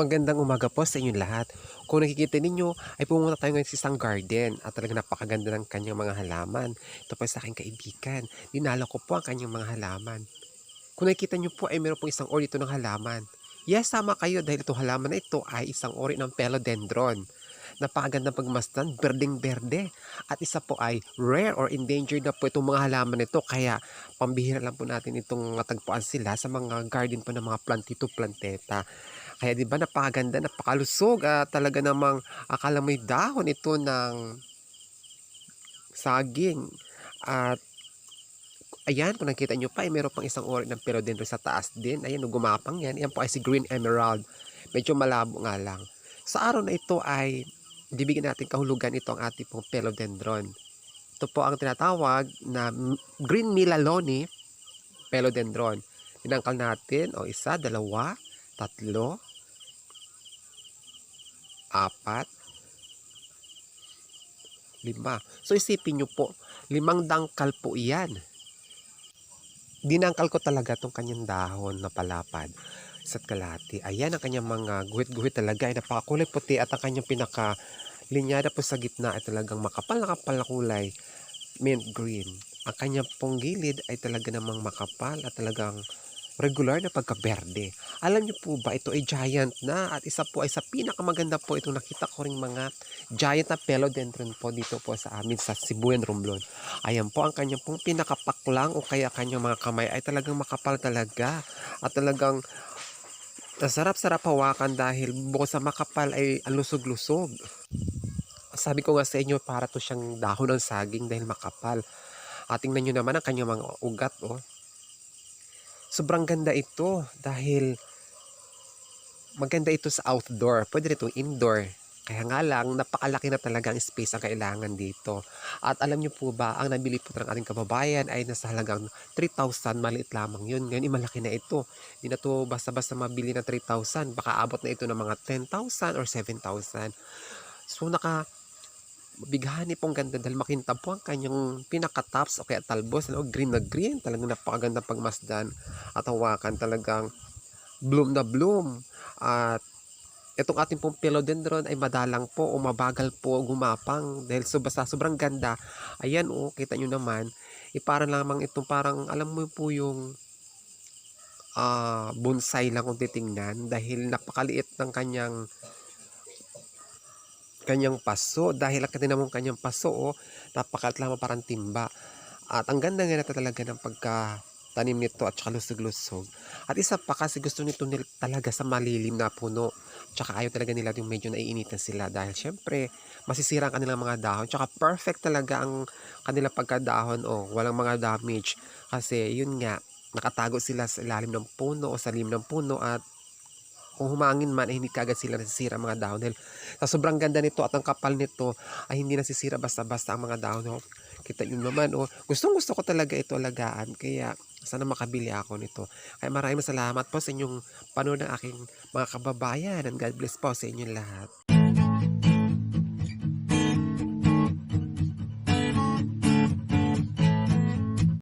Magandang umaga po sa inyong lahat. Kung nakikita ninyo, ay pumunta tayo ngayon sa isang garden at talaga napakaganda ng kanyang mga halaman. Ito po sa aking kaibigan. Dinala ko po ang kanyang mga halaman. Kung nakikita nyo po ay meron pong isang ori ito ng halaman. Yes, sama kayo dahil itong halaman na ito ay isang ori ng philodendron. Napakagandang pagmasdan, berdeng-berde. At isa po ay rare or endangered na po itong mga halaman nito. Kaya pambihira lang po natin itong matagpuan sila sa mga garden po ng mga plantito planteta. Kaya 'di ba napakaganda, napakalusog at talaga namang akala may dahon ito ng saging. At ayan, kung nakita nyo pa, ay meron pang isang ori ng philodendron sa taas din. Ayan, gumapang yan. Yan po ay si green emerald. Medyo malabo nga lang. Sa araw na ito ay bibigyan natin kahulugan ito ang ating pong philodendron. Ito po ang tinatawag na green milaloni philodendron. Tinangkal natin o isa, dalawa, tatlo, apat, lima. So isipin nyo po, limang dangkal po iyan. Dinangkal ko talaga tong kanyang dahon na palapad sa kalati. Ayan ang kanyang mga guhit-guhit talaga ay napakakulay puti at ang kanyang pinaka linyada po sa gitna ay talagang makapal na kapal na kulay mint green. Ang kanyang pong gilid ay talaga namang makapal at talagang regular na pagka-berde. Alam niyo po ba, ito ay giant na at isa po ay sa pinakamaganda po itong nakita ko ring mga giant na philodendron po dito po sa amin sa Sibuyan, Romblon. Ayan po ang kanyang pong pinakapaklang o kaya kanyang mga kamay ay talagang makapal talaga at talagang nasarap-sarap hawakan dahil bukod sa makapal ay ang lusog-lusog. Sabi ko nga sa inyo, para to siyang dahon ng saging dahil makapal. At tingnan nyo naman ang kanyang mga ugat, oh. Sobrang ganda ito dahil maganda ito sa outdoor. Pwede rin indoor. Kaya nga lang, napakalaki na talaga ang space ang kailangan dito. At alam niyo po ba, ang nabili po ng ating kababayan ay nasa halagang 3,000. Maliit lamang yun. Ngayon, malaki na ito. Hindi na to basta-basta mabili na 3,000. Baka abot na ito ng mga 10,000 or 7,000. So, naka bighani pong ganda dahil makintab po ang kanyang pinaka-tops o kaya talbos. Ano, green na green. Talagang napakaganda pagmasdan at hawakan. Talagang bloom na bloom. At itong ating pong philodendron ay madalang po o mabagal po gumapang dahil so basta sobrang ganda. Ayan o, oh, kita nyo naman. E para lamang itong parang, alam mo po yung uh, bonsai lang kung titingnan dahil napakaliit ng kanyang kanyang paso dahil ang kanina mong kanyang paso oh, napakalat lamang parang timba. At ang ganda nga na talaga ng pagka tanim nito at saka lusog-lusog. At isa pa kasi gusto nito nila talaga sa malilim na puno. Tsaka ayaw talaga nila yung medyo naiinitan sila dahil syempre masisira ang kanilang mga dahon. Tsaka perfect talaga ang kanilang pagkadahon o oh, walang mga damage. Kasi yun nga nakatago sila sa ilalim ng puno o sa lim ng puno at kung humangin man ay hindi kagad sila nasisira mga dahon dahil sa sobrang ganda nito at ang kapal nito ay hindi nasisira basta-basta ang mga dahon oh, kita nyo naman oh, gustong gusto ko talaga ito alagaan kaya sana makabili ako nito. Kaya maraming salamat po sa inyong panood ng aking mga kababayan and God bless po sa inyong lahat